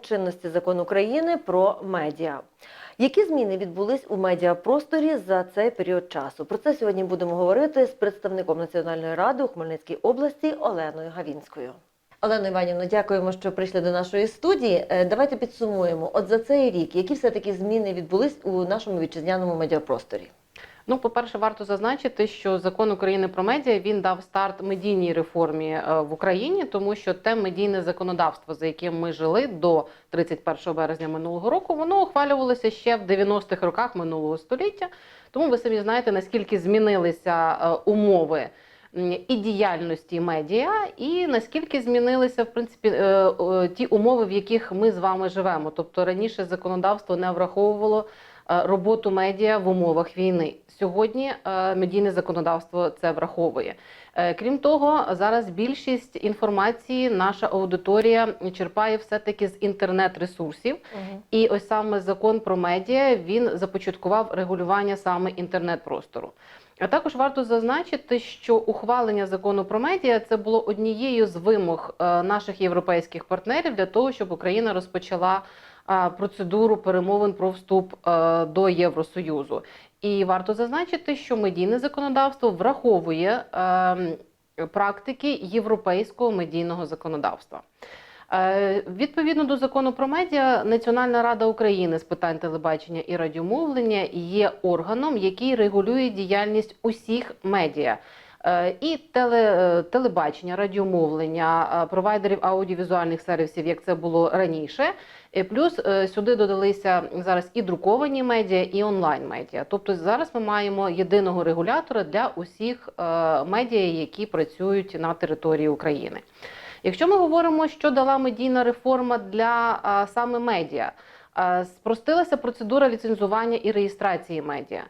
Чинності закон України про медіа. Які зміни відбулись у медіапросторі за цей період часу? Про це сьогодні будемо говорити з представником Національної ради у Хмельницькій області Оленою Гавінською. Олено Іванівно, дякуємо, що прийшли до нашої студії. Е, Давайте підсумуємо. От за цей рік, які все таки зміни відбулись у нашому вітчизняному медіапросторі? Ну, по-перше, варто зазначити, що закон України про медіа він дав старт медійній реформі е, в Україні, тому що те медійне законодавство, за яким ми жили до 31 березня минулого року, воно ухвалювалося ще в 90-х роках минулого століття. Тому ви самі знаєте, наскільки змінилися е, умови і діяльності медіа, і наскільки змінилися в принципі е, ті умови, в яких ми з вами живемо. Тобто раніше законодавство не враховувало роботу медіа в умовах війни. Сьогодні е, медійне законодавство це враховує. Е, Крім того, зараз більшість інформації наша аудиторія черпає все-таки з інтернет-ресурсів. І ось саме закон про медіа він започаткував регулювання саме інтернет-простору. А також варто зазначити, що ухвалення закону про медіа це було однією з вимог е, наших європейських партнерів для того, щоб Україна розпочала е, процедуру перемовин про вступ е, до Євросоюзу. І варто зазначити, що медійне законодавство враховує е, практики європейського медійного законодавства. Е, Відповідно до закону про медіа, Національна рада України з питань телебачення і радіомовлення є органом, який регулює діяльність усіх медіа. Е, І теле, е, телебачення, радіомовлення, е, провайдерів аудіовізуальних сервісів, як це було раніше. І Плюс е, сюди додалися зараз і друковані медіа, і онлайн медіа. Тобто зараз ми маємо єдиного регулятора для усіх е, медіа, які працюють на території України. Якщо ми говоримо, що дала медійна реформа для саме медіа, спростилася процедура ліцензування і реєстрації медіа.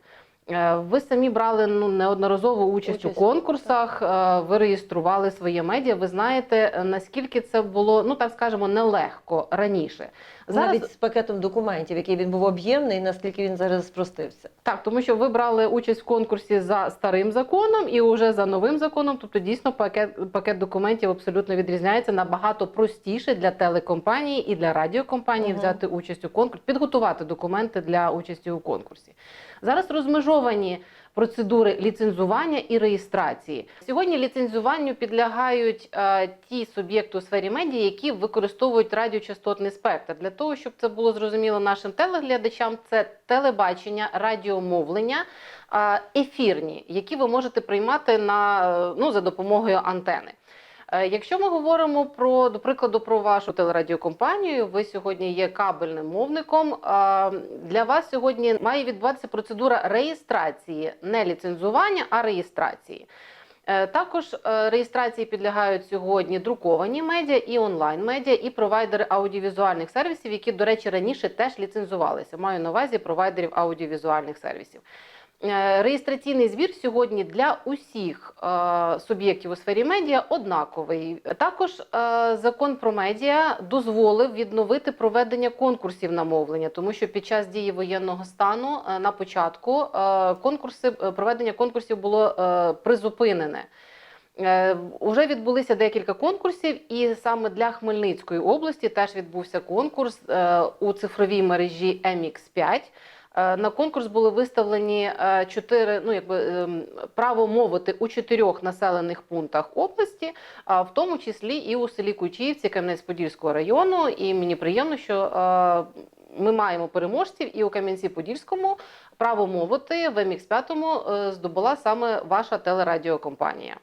Е, Ви самі брали ну неодноразово участь, Участь, у конкурсах. е, Ви реєстрували своє медіа. Ви знаєте е, наскільки це було, ну так скажемо, нелегко раніше. Навіть з пакетом документів, який він був об'ємний, наскільки він зараз спростився. Так, тому що ви брали участь в конкурсі за старим законом і вже за новим законом. Тобто, дійсно, пакет пакет документів абсолютно відрізняється набагато простіше для телекомпанії і для радіокомпанії Мгм. взяти участь у конкурсі, підготувати документи для участі у конкурсі. Зараз розмежовані процедури ліцензування і реєстрації. Сьогодні ліцензуванню підлягають е, ті суб'єкти у сфері медіа, які використовують радіочастотний спектр. Для того, щоб це було зрозуміло нашим телеглядачам, це телебачення, радіомовлення, е, ефірні, які ви можете приймати на, е, ну, за допомогою антени. Е, Якщо ми говоримо про, до прикладу, про вашу телерадіокомпанію, ви сьогодні є кабельним мовником. е, Для вас сьогодні має відбуватися процедура реєстрації, не ліцензування, а реєстрації. Е, Також реєстрації підлягають сьогодні друковані медіа і онлайн медіа, і провайдери аудіовізуальних сервісів, які, до речі, раніше теж ліцензувалися. Маю на увазі провайдерів аудіовізуальних сервісів. Е, Реєстраційний збір сьогодні для усіх е, суб'єктів у сфері медіа однаковий. Також е, закон про медіа дозволив відновити проведення конкурсів на мовлення, тому що під час дії воєнного стану на початку конкурси проведення конкурсів було призупинене. Уже відбулися декілька конкурсів, і саме для Хмельницької області теж відбувся конкурс у цифровій мережі MX5. Е, На конкурс були виставлені е, чотири, ну якби ем, право мовити у чотирьох населених пунктах області, а в тому числі і у селі Кучіївці Кам'янець-Подільського району. І мені приємно, що е, ми маємо переможців, і у Кам'янці-Подільському право мовити в MX5 е, здобула саме ваша телерадіокомпанія.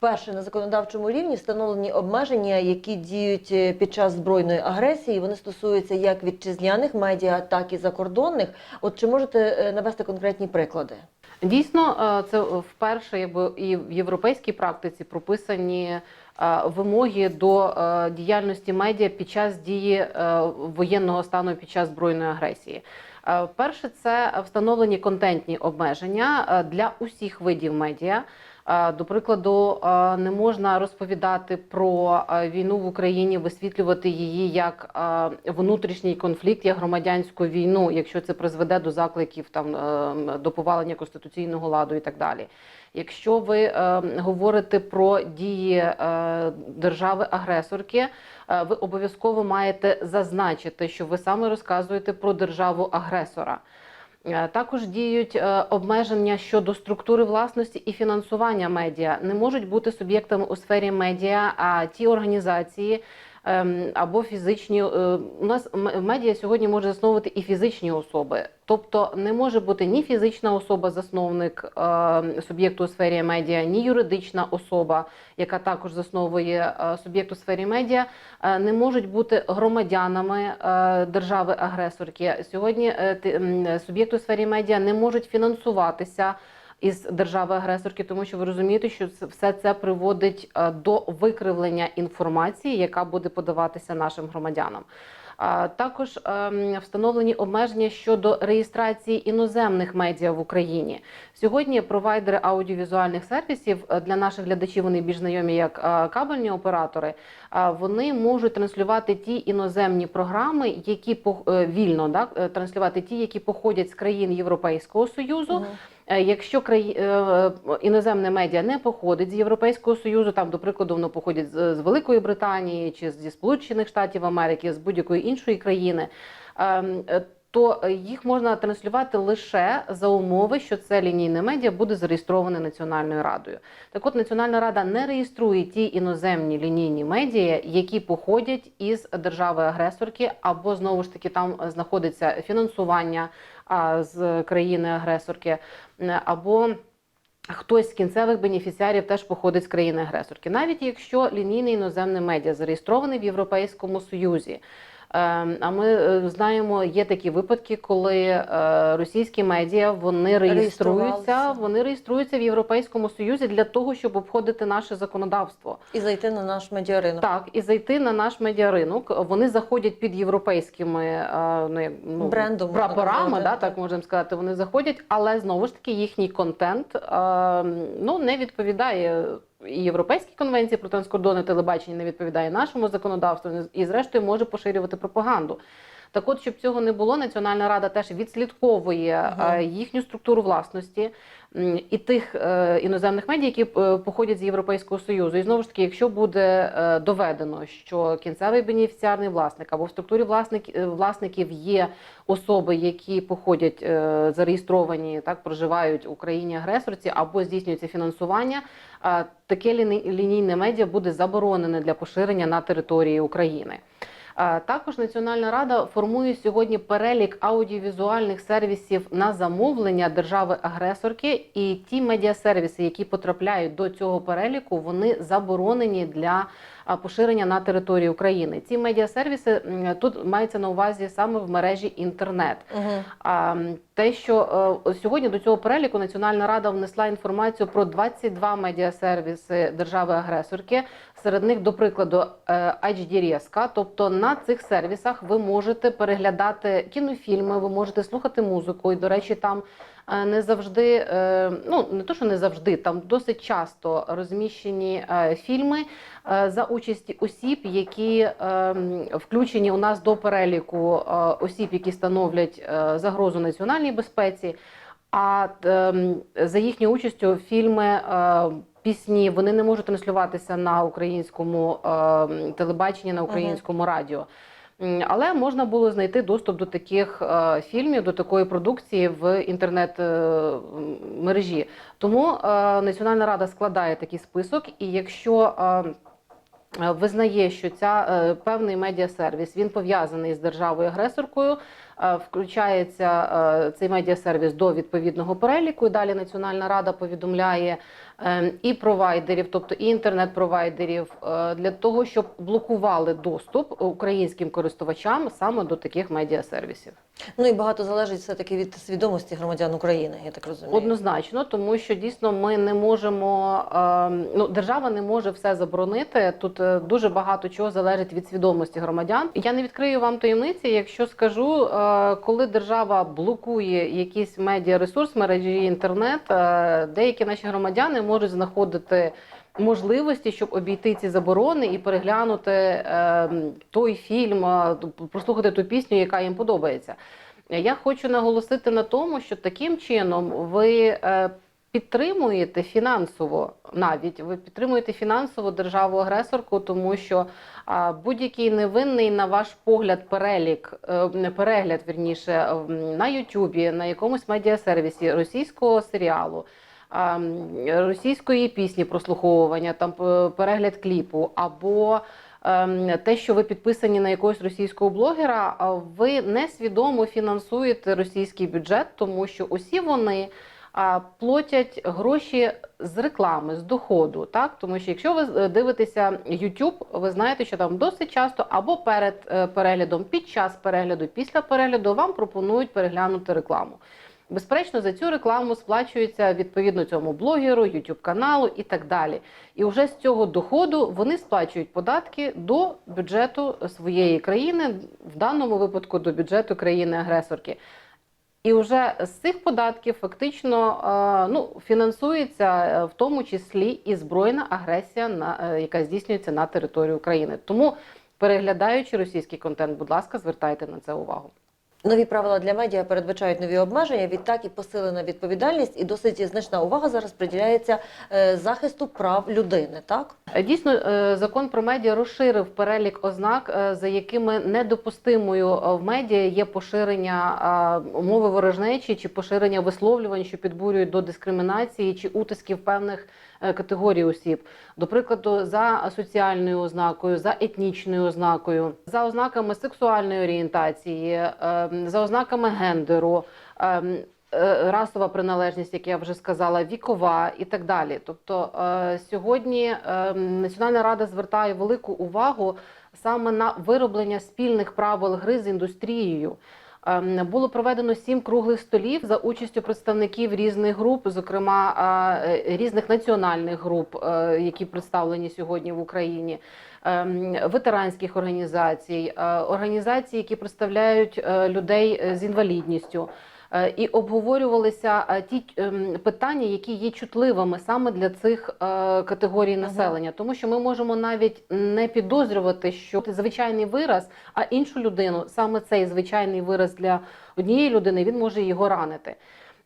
Вперше на законодавчому рівні встановлені обмеження, які діють е, під час збройної агресії. Вони стосуються як вітчизняних медіа, так і закордонних. От чи можете е, навести конкретні приклади? Дійсно, е, це вперше якби і в європейській практиці прописані вимоги до діяльності медіа під час дії воєнного стану під час збройної агресії. Перше, це встановлені контентні обмеження для усіх видів медіа. Е, До прикладу, е, не можна розповідати про е, війну в Україні, висвітлювати її як внутрішній конфлікт, як громадянську війну, якщо це призведе до закликів там до повалення конституційного ладу і так далі. Якщо ви говорите про дії держави-агресорки, ви обов'язково маєте зазначити, що ви саме розказуєте про державу-агресора. Е, Також діють е, обмеження щодо структури власності і фінансування медіа. Не можуть бути суб'єктами у сфері медіа, а ті організації або фізичні. е, У нас медіа сьогодні може засновувати і фізичні особи. Тобто не може бути ні фізична особа, засновник е, суб'єкту у сфері медіа, ні юридична особа, яка також засновує е, суб'єкт у сфері медіа, е, не можуть бути громадянами е, держави-агресорки. Сьогодні е, суб'єкти у сфері медіа не можуть фінансуватися. Із держави-агресорки, тому що ви розумієте, що все це приводить е, до викривлення інформації, яка буде подаватися нашим громадянам. Також ем, встановлені обмеження щодо реєстрації іноземних медіа в Україні. Сьогодні провайдери аудіовізуальних сервісів е, для наших глядачів вони більш знайомі як е, кабельні оператори. Вони можуть транслювати ті іноземні програми, які вільно е, транслювати ті, які походять з країн Європейського союзу. Мгм. Е, Якщо краї... е, іноземне медіа не походить з Європейського союзу, там, до прикладу, воно походить з, Великої Британії чи зі Сполучених Штатів Америки, з будь-якої іншої країни, ем, е, то їх можна транслювати лише за умови, що це лінійне медіа буде зареєстроване Національною радою. Так от Національна рада не реєструє ті іноземні лінійні медіа, які походять із держави-агресорки, або знову ж таки там знаходиться фінансування з країни-агресорки, або хтось з кінцевих бенефіціарів теж походить з країни-агресорки. Навіть якщо лінійне іноземне медіа зареєстрований в Європейському Союзі. Ем, А ми е, знаємо, є такі випадки, коли е, російські медіа вони реєструються, вони реєструються в Європейському Союзі для того, щоб обходити наше законодавство. І зайти на наш медіаринок. Так, і зайти на наш медіаринок. Вони заходять під європейськими е, ну, ну, Брендом, прапорами, да, так. можемо сказати. Вони заходять, але знову ж таки їхній контент е, ну, не відповідає. І Європейській конвенції про транскордонне телебачення не відповідає нашому законодавству, і зрештою може поширювати пропаганду. Так от, щоб цього не було, Національна рада теж відслідковує е, їхню структуру власності і тих е, іноземних медіа, які е, походять з Європейського Союзу. І знову ж таки, якщо буде доведено, що кінцевий бенефіціарний власник або в структурі власник, власників є особи, які походять зареєстровані, так проживають в Україні агресорці, або здійснюється фінансування, таке лінійне медіа буде заборонене для поширення на території України. Е, Також Національна рада формує сьогодні перелік аудіовізуальних сервісів на замовлення держави-агресорки, і ті медіасервіси, які потрапляють до цього переліку, вони заборонені для поширення на території України. Ці медіасервіси тут мається на увазі саме в мережі інтернет. Угу. А м, те, що е, сьогодні до цього переліку Національна рада внесла інформацію про 22 медіасервіси держави-агресорки. Серед них, до прикладу, е, Тобто на цих сервісах ви можете переглядати кінофільми, ви можете слухати музику. І, до речі, там не завжди, е, ну не то, що не завжди, там досить часто розміщені е, фільми е, за участі осіб, які е, включені у нас до переліку е, осіб, які становлять е, загрозу національній безпеці. А за їхньою участю фільми, е, пісні вони не можуть транслюватися на українському телебаченні, на українському радіо. Але можна було знайти доступ до таких е, фільмів, до такої продукції в інтернет-мережі. Тому е, Національна рада складає такий список, і якщо е, е, визнає, що ця е, певний медіасервіс він пов'язаний з державою-агресоркою, е, включається е, цей медіасервіс до відповідного переліку. І далі Національна рада повідомляє е, і провайдерів, тобто і інтернет-провайдерів, е, для того, щоб блокували доступ українським користувачам саме до таких медіасервісів. Ну і багато залежить все-таки від свідомості громадян України, я так розумію. Однозначно, тому що дійсно ми не можемо, ем, ну держава не може все заборонити. Тут е, дуже багато чого залежить від свідомості громадян. Я не відкрию вам таємниці, якщо скажу, е, коли держава блокує якийсь медіаресурс, мережі інтернет, деякі наші громадяни можуть знаходити можливості, щоб обійти ці заборони і переглянути е, той фільм, е, прослухати ту пісню, яка їм подобається. Я хочу наголосити на тому, що таким чином ви е, підтримуєте фінансово навіть ви підтримуєте фінансово державу-агресорку, тому що будь-який невинний, на ваш погляд, перелік, е, перегляд вірніше на Ютубі, на якомусь медіасервісі російського серіалу. Російської пісні прослуховування, там е, перегляд кліпу, або ем, те, що ви підписані на якогось російського блогера, ви несвідомо фінансуєте російський бюджет, тому що усі вони платять гроші з реклами, з доходу. Так? Тому що якщо ви е, дивитеся YouTube, ви знаєте, що там досить часто або перед е, переглядом, під час перегляду, після перегляду вам пропонують переглянути рекламу. Безперечно, за цю рекламу сплачується відповідно цьому блогеру, YouTube каналу і так далі. І вже з цього доходу вони сплачують податки до бюджету своєї країни, в даному випадку до бюджету країни-агресорки. І вже з цих податків фактично е, ну, фінансується е, в тому числі і збройна агресія, на, е, яка здійснюється на території України. Тому, переглядаючи російський контент, будь ласка, звертайте на це увагу. Нові правила для медіа передбачають нові обмеження. Відтак і посилена відповідальність, і досить значна увага зараз приділяється е, захисту прав людини. Так Е, Дійсно, е, закон про медіа розширив перелік ознак, за якими недопустимою в медіа є поширення мови ворожнечі чи поширення висловлювань, що підбурюють до дискримінації чи утисків певних категорій осіб. До прикладу, за соціальною ознакою, за етнічною ознакою, за ознаками сексуальної орієнтації, е, за ознаками гендеру. е, е, Расова приналежність, як я вже сказала, вікова і так далі. Тобто е, сьогодні е, Національна рада звертає велику увагу саме на вироблення спільних правил гри з індустрією. Ем, Було проведено сім круглих столів за участю представників різних груп, зокрема е, різних національних груп, е, які представлені сьогодні в Україні, ем, ветеранських організацій, е, організацій, які представляють е, людей е, з інвалідністю. Е, І обговорювалися е, ті ем, питання, які є чутливими саме для цих е, категорій населення, тому що ми можемо навіть не підозрювати, що звичайний вираз, а іншу людину саме цей звичайний вираз для однієї людини він може його ранити.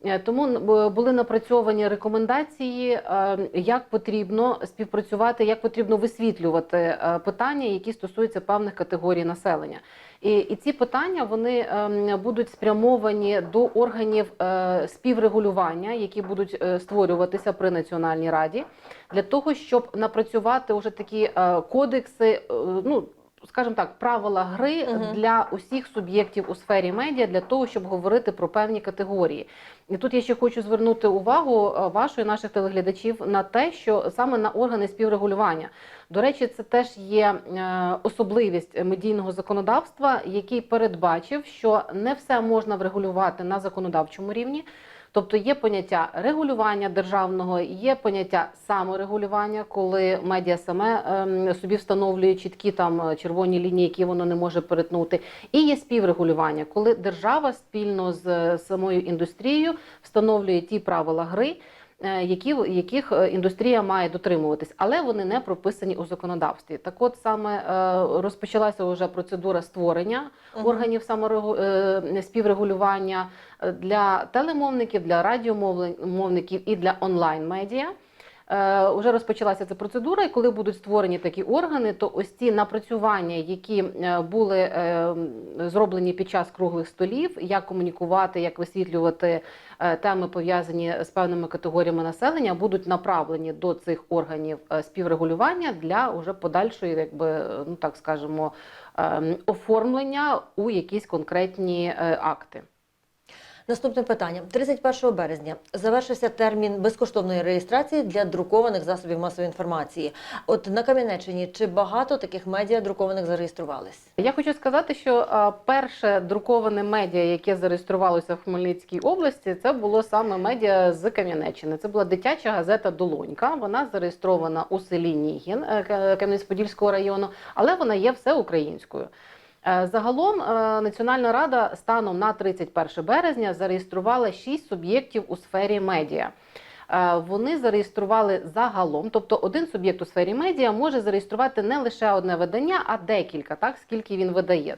Е, Тому були напрацьовані рекомендації, е, як потрібно співпрацювати, як потрібно висвітлювати е, питання, які стосуються певних категорій населення. І, і ці питання вони ем, будуть спрямовані до органів співрегулювання, які будуть створюватися при національній раді, для того, щоб напрацювати вже такі кодекси. ну скажімо так, правила гри Мгм. для усіх суб'єктів у сфері медіа для того, щоб говорити про певні категорії. І тут я ще хочу звернути увагу е, вашу і наших телеглядачів на те, що саме на органи співрегулювання. До речі, це теж є е, особливість медійного законодавства, який передбачив, що не все можна врегулювати на законодавчому рівні. Тобто є поняття регулювання державного, є поняття саморегулювання, коли медіа саме ем, собі встановлює чіткі там е, червоні лінії, які воно не може перетнути. І є співрегулювання, коли держава спільно з е, самою індустрією встановлює ті правила гри. Е, Які яких е, індустрія має дотримуватись, але вони не прописані у законодавстві. Так, от саме е, розпочалася вже процедура створення органів саморегу... співрегулювання для телемовників, для радіомовників і для онлайн-медіа. Е, Уже розпочалася ця процедура, і коли будуть створені такі органи, то ось ці напрацювання, які е, були е, зроблені під час круглих столів, як комунікувати, як висвітлювати е, теми пов'язані з певними категоріями населення, будуть направлені до цих органів е, співрегулювання для уже подальшої, якби е, ну так скажемо, ем, оформлення у якісь конкретні е, акти. Наступне питання: 31 березня завершився термін безкоштовної реєстрації для друкованих засобів масової інформації. От на Кам'янеччині чи багато таких медіа друкованих зареєструвались? Я хочу сказати, що перше друковане медіа, яке зареєструвалося в Хмельницькій області, це було саме медіа з Кам'янеччини. Це була дитяча газета Долонька. Вона зареєстрована у селі Нігін е, Кам'янець-Подільського району, але вона є всеукраїнською. Е, Загалом е, Національна рада станом на 31 березня зареєструвала 6 суб'єктів у сфері медіа. Е, Вони зареєстрували загалом, тобто один суб'єкт у сфері медіа може зареєструвати не лише одне видання, а декілька, так скільки він видає.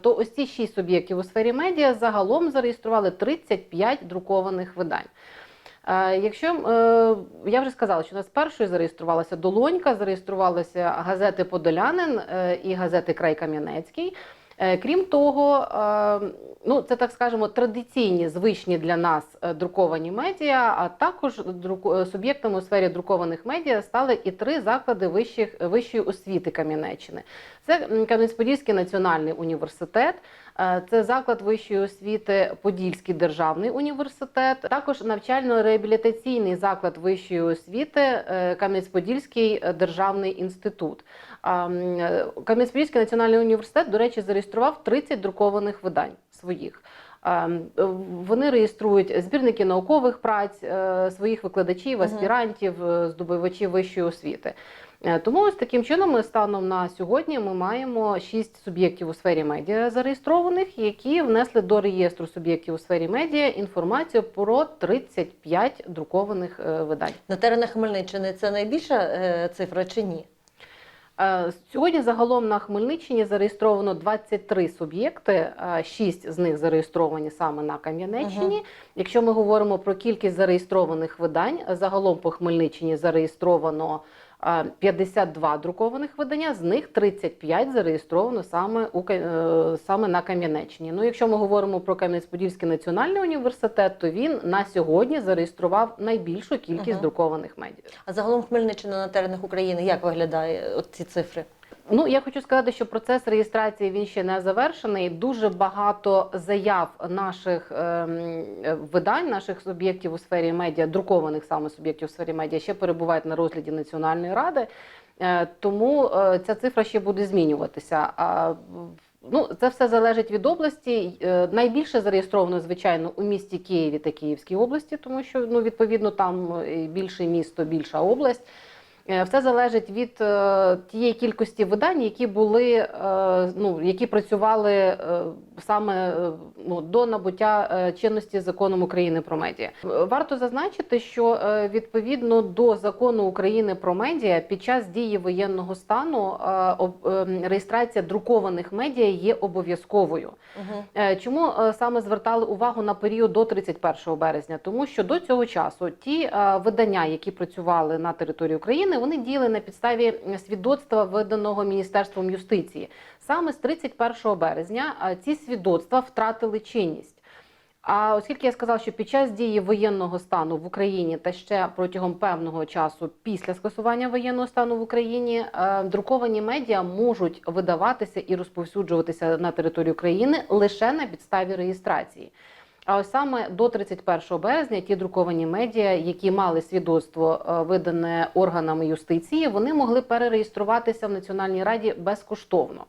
То ось ці 6 суб'єктів у сфері медіа загалом зареєстрували 35 друкованих видань. Е, Якщо е, я вже сказала, що у нас першою зареєструвалася Долонька, зареєструвалися газети Подолянин е, і газети Край Кам'янецький. Е, Крім того, е, ну це так скажемо традиційні звичні для нас е, друковані медіа, а також суб'єктами у сфері друкованих медіа стали і три заклади вищих, вищої освіти Кам'янеччини. Це Кам'янець-Подільський національний університет, це заклад вищої освіти Подільський державний університет, також навчально-реабілітаційний заклад вищої освіти Кам'янець-Подільський державний інститут. Кам'янець-Подільський національний університет, до речі, зареєстрував 30 друкованих видань своїх. Вони реєструють збірники наукових праць е, своїх викладачів, аспірантів, е, здобувачів вищої освіти. Е, Тому ось таким чином ми станом на сьогодні ми маємо шість суб'єктів у сфері медіа зареєстрованих, які внесли до реєстру суб'єктів у сфері медіа інформацію про 35 друкованих видань. На теренах Хмельниччини це найбільша цифра чи ні? Е, Сьогодні загалом на Хмельниччині зареєстровано 23 суб'єкти, 6 з них зареєстровані саме на Кам'янеччині. Якщо ми говоримо про кількість зареєстрованих видань, загалом по Хмельниччині зареєстровано е, 52 друкованих видання, з них 35 зареєстровано саме у е, саме на Кам'янеччині. Ну, якщо ми говоримо про Кам'янець-Подільський національний університет, то він на сьогодні зареєстрував найбільшу кількість угу. друкованих медіа. А загалом Хмельниччина на теренах України як виглядає от ці цифри? Ну, я хочу сказати, що процес реєстрації він ще не завершений. Дуже багато заяв наших ем, видань, наших суб'єктів у сфері медіа, друкованих саме суб'єктів у сфері медіа, ще перебувають на розгляді Національної ради. Е, Тому е, ця цифра ще буде змінюватися. Ну, це все залежить від області. Е, Найбільше зареєстровано, звичайно, у місті Києві та Київській області, тому що ну, відповідно там більше місто, більша область. Е, Все залежить від е, тієї кількості видань, які були е, ну які працювали саме ну, до набуття чинності законом України про медіа. Варто зазначити, що відповідно до закону України про медіа під час дії воєнного стану реєстрація друкованих медіа є обов'язковою. Угу. Чому саме звертали увагу на період до 31 березня? Тому що до цього часу ті видання, які працювали на території України, вони діяли на підставі свідоцтва, виданого Міністерством юстиції. Саме з 31 березня ці свідоцтва втратили чинність. А оскільки я сказав, що під час дії воєнного стану в Україні та ще протягом певного часу після скасування воєнного стану в Україні е, друковані медіа можуть видаватися і розповсюджуватися на території України лише на підставі реєстрації. А ось саме до 31 березня ті друковані медіа, які мали свідоцтво е, видане органами юстиції, вони могли перереєструватися в Національній раді безкоштовно.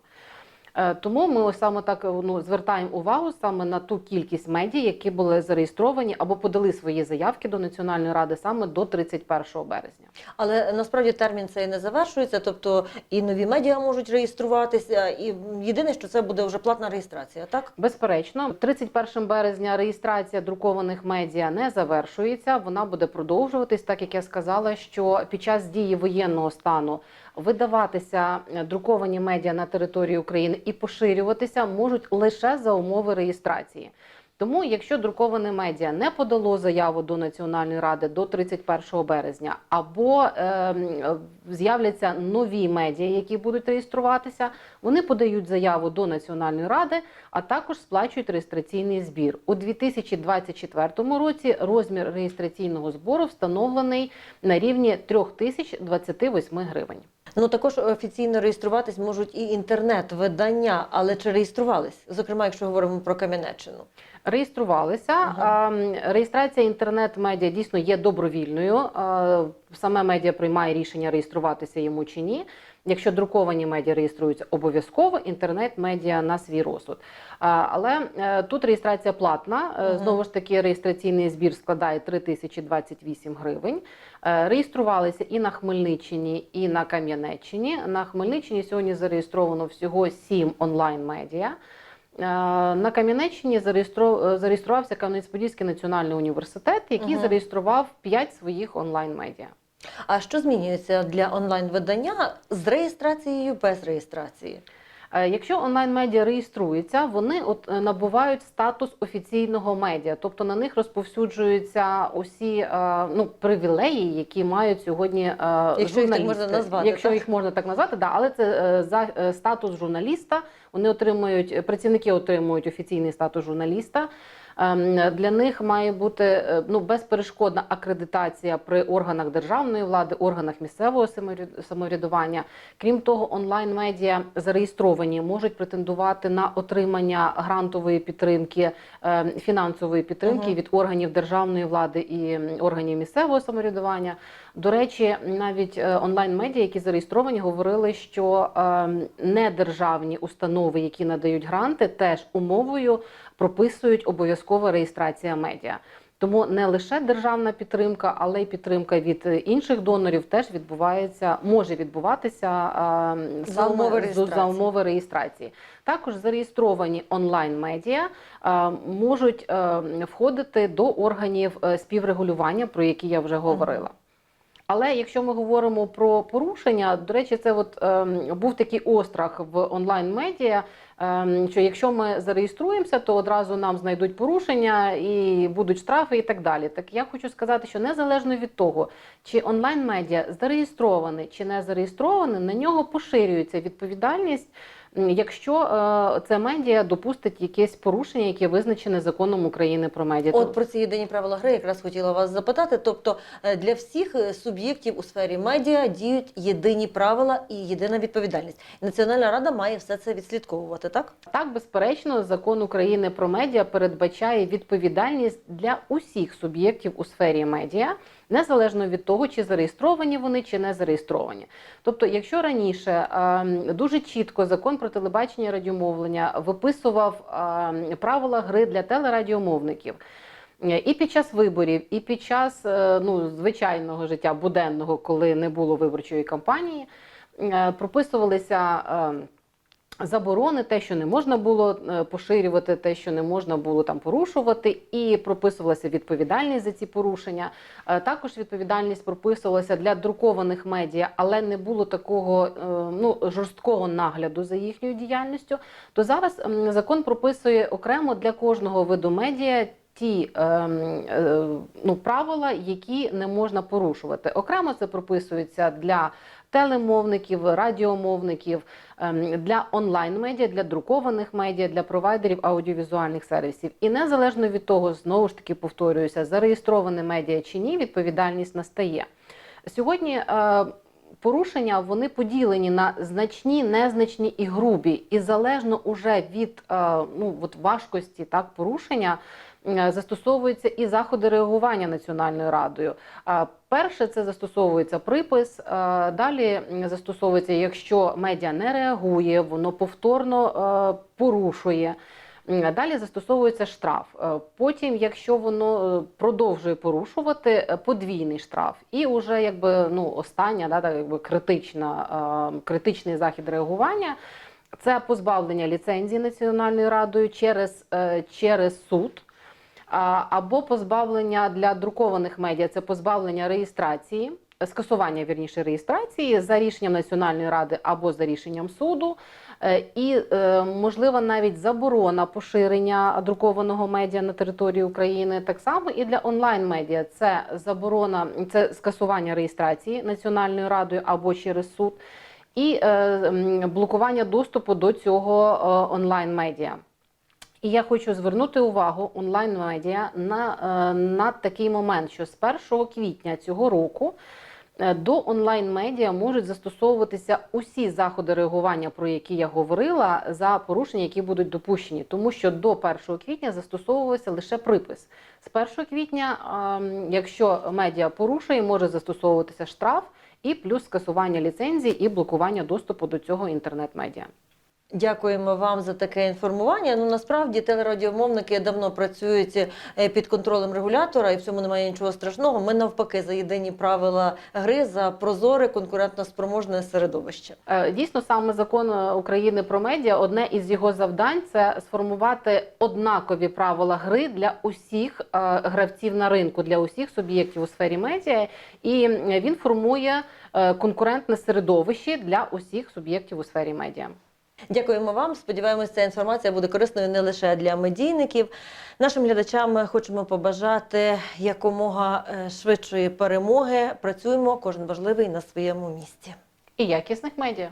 Е, Тому ми ось саме так ну, звертаємо увагу саме на ту кількість медіа, які були зареєстровані або подали свої заявки до Національної ради саме до 31 березня. Але насправді термін цей не завершується, тобто і нові медіа можуть реєструватися, і єдине, що це буде вже платна реєстрація, так? Безперечно, 31 березня реєстрація друкованих медіа не завершується. Вона буде продовжуватись, так як я сказала, що під час дії воєнного стану видаватися е, друковані медіа на території України і поширюватися можуть лише за умови реєстрації. Тому, якщо друковане медіа не подало заяву до Національної ради до 31 березня, або е, з'являться нові медіа, які будуть реєструватися, вони подають заяву до Національної ради, а також сплачують реєстраційний збір. У 2024 році розмір реєстраційного збору встановлений на рівні 3028 гривень. Ну також офіційно реєструватись можуть і інтернет-видання, але чи реєструвались? Зокрема, якщо говоримо про Кам'янеччину. Реєструвалися. Ага. Реєстрація інтернет-медіа дійсно є добровільною. Саме медіа приймає рішення реєструватися йому чи ні. Якщо друковані медіа реєструються обов'язково, інтернет-медіа на свій розсуд. Але е, тут реєстрація платна. Е, Знову ж таки, реєстраційний збір складає 3028 гривень. Е, Реєструвалися і на Хмельниччині, і на Кам'янеччині. На Хмельниччині сьогодні зареєстровано всього 7 онлайн-медіа. На Кам'янеччині зареєструвався Кам'янець-Подільський національний університет, який зареєстрував 5 своїх онлайн-медіа. А що змінюється для онлайн-видання з реєстрацією без реєстрації? Е, Якщо онлайн-медіа реєструються, вони от е, набувають статус офіційного медіа, тобто на них розповсюджуються усі е, ну привілеї, які мають сьогодні Якщо їх так можна назвати, Якщо так? їх можна так назвати, да, але це за статус журналіста. Вони отримують працівники отримують офіційний статус журналіста. Ем, Для них має бути е, ну безперешкодна акредитація при органах державної влади, органах місцевого самоврядування. Крім того, онлайн-медіа зареєстровані можуть претендувати на отримання грантової підтримки, е, фінансової підтримки Мгм. від органів державної влади і органів місцевого самоврядування. До речі, навіть е, онлайн-медіа, які зареєстровані, говорили, що е, недержавні установи, які надають гранти, теж умовою прописують обов'язкова реєстрація медіа. Тому не лише державна підтримка, але й підтримка від е, інших донорів теж відбувається, може відбуватися За саме умови за умови реєстрації. Також зареєстровані онлайн-медіа е, можуть е, входити до органів е, співрегулювання, про які я вже говорила. Але якщо ми говоримо про порушення, до речі, це от ем, був такий острах в онлайн-медіа. ем, що якщо ми зареєструємося, то одразу нам знайдуть порушення і будуть штрафи і так далі. Так я хочу сказати, що незалежно від того, чи онлайн-медіа зареєстрований чи не зареєстрований, на нього поширюється відповідальність. Якщо е, це медіа допустить якесь порушення, яке визначене законом України про медіа, От про ці єдині правила гри якраз хотіла вас запитати. Тобто е, для всіх е, суб'єктів у сфері медіа діють єдині правила і єдина відповідальність. Національна рада має все це відслідковувати, так? Так, безперечно, закон України про медіа передбачає відповідальність для усіх суб'єктів у сфері медіа, незалежно від того, чи зареєстровані вони, чи не зареєстровані. Тобто, якщо раніше е, дуже чітко закон про телебачення і радіомовлення виписував е, правила гри для телерадіомовників. е, І під час виборів, і під час е, ну, звичайного життя буденного, коли не було виборчої кампанії, е, прописувалися е, заборони, те, що не можна було е, поширювати, те, що не можна було там порушувати, і прописувалася відповідальність за ці порушення. Е, Також відповідальність прописувалася для друкованих медіа, але не було такого е, ну жорсткого нагляду за їхньою діяльністю. То зараз закон прописує окремо для кожного виду медіа. Ті ем, е, ну, правила, які не можна порушувати. Окремо це прописується для телемовників, радіомовників, ем, для онлайн-медіа, для друкованих медіа, для провайдерів аудіовізуальних сервісів. І незалежно від того, знову ж таки повторююся, зареєстроване медіа чи ні, відповідальність настає. Сьогодні е, порушення вони поділені на значні, незначні і грубі, і залежно уже від е, ну, от важкості так, порушення. Е, Застосовуються і заходи реагування Національною радою. Перше це застосовується припис. Далі застосовується, якщо медіа не реагує, воно повторно е, порушує. Далі застосовується штраф. Е, Потім, якщо воно е, продовжує порушувати, е, подвійний штраф. І вже якби ну остання, да, так, якби критична, е, критичний захід реагування. Це позбавлення ліцензії Національною радою через, е, через суд. Або позбавлення для друкованих медіа це позбавлення реєстрації, скасування вірніше реєстрації за рішенням Національної ради або за рішенням суду, Е, і е, можлива навіть заборона поширення друкованого медіа на території України. Так само і для онлайн медіа це заборона, це скасування реєстрації Національною радою або через суд, і е, блокування доступу до цього онлайн медіа. І я хочу звернути увагу онлайн-медіа на, е, на такий момент, що з 1 квітня цього року е, до онлайн-медіа можуть застосовуватися усі заходи реагування, про які я говорила, за порушення, які будуть допущені, тому що до 1 квітня застосовувався лише припис. З 1 квітня, ем, якщо медіа порушує, може застосовуватися штраф. і плюс скасування ліцензій і блокування доступу до цього інтернет-медіа. Дякуємо вам за таке інформування. Ну насправді телерадіомовники давно працюють е, під контролем регулятора, і в цьому немає нічого страшного. Ми навпаки за єдині правила гри за прозоре конкурентно спроможне середовище. Е, Дійсно, саме закон е, України про медіа, одне із його завдань це сформувати однакові правила гри для усіх гравців на ринку, для усіх суб'єктів у сфері медіа, і він формує конкурентне середовище для усіх суб'єктів у сфері медіа. Дякуємо вам. Сподіваємось, ця інформація буде корисною не лише для медійників. Нашим глядачам хочемо побажати якомога е, швидшої перемоги. Працюємо кожен важливий на своєму місці. І якісних медіа.